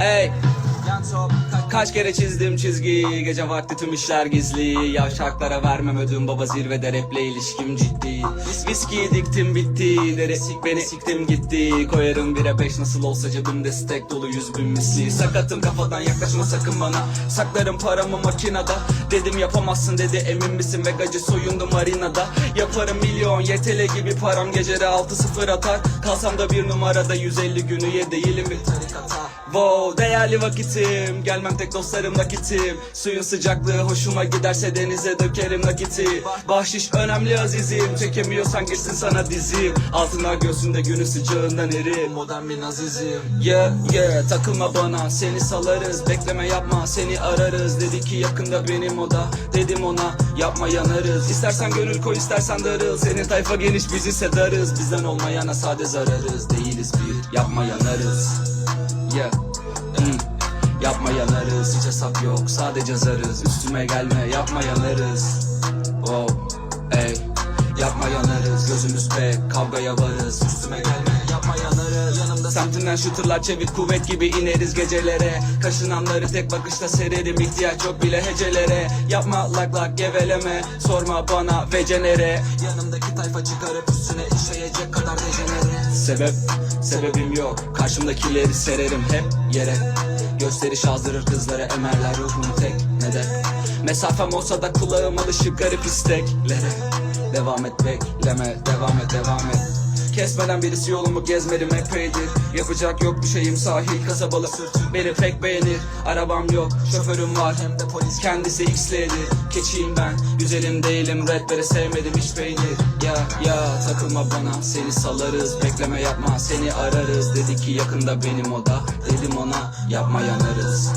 Ey Kaç kere çizdim çizgi Gece vakti tüm işler gizli. Yavşaklara vermem ödüm baba zirvede raple ilişkim ciddi. Viski diktim bitti. Dere beni siktim gitti. Koyarım bire beş nasıl olsa cebimde stek dolu yüz bin misli. Sakatım kafadan yaklaşma sakın bana. Saklarım paramı makinada. Dedim yapamazsın dedi emin misin? Vegacı soyundu marinada. Yaparım milyon YTL gibi param gecede 6-0 atar. Kalsam da bir numarada 150 günü ye değilim bir tarikata Wow değerli vakitim Gelmem tek dostlarım nakitim. Suyun sıcaklığı hoşuma giderse denize dökerim nakiti. Bahşiş önemli azizim. Çekemiyorsan girsin sana dizim. Altınlar göğsünde günün sıcağından erir Modern bir nazizm Yeah yeah takılma bana. Seni salarız. Bekleme yapma. Seni ararız. Dedi ki yakında benim oda. Dedim ona yapma yanarız. İstersen gönül koy istersen darıl. Senin tayfa geniş biz ise darız. Bizden olmayana sade zararız. Değiliz bir yapma yanarız. Yeah. Yapma yanarız hiç hesap yok sadece zarız. Üstüme gelme yapma yanarız Oh ey. Yapma yanarız gözümüz pek kavgaya varız. Üstüme gelme yapma yanarız Yanımda semtinden shooterlar çevik kuvvet gibi ineriz gecelere. Kaşınanları tek bakışta sererim ihtiyaç yok bile hecelere. Yapma lak lak geveleme sorma bana vecenere Yanımdaki tayfa çıkarıp üstüne işleyecek kadar dejenere. Sebep, sebebim yok Karşımdakileri sererim hep yere Gösteriş azdırır kızlara emerler ruhumu tek ne de Mesafem olsa da kulağım alışık garip isteklere. Devam et bekleme devam et devam et Kesmeden birisi yolumu gezmedim epeydir. Yapacak yok bir şeyim sahil kasabalı. Beni pek beğenir Arabam yok şoförüm var. Hem de polis Kendisi X'ledi keçiyim ben Güzelim değilim redbere sevmedim hiç peynir Ya ya takılma bana seni salarız. Bekleme yapma seni ararız. Dedi ki yakında benim oda Dedim ona yapma yanarız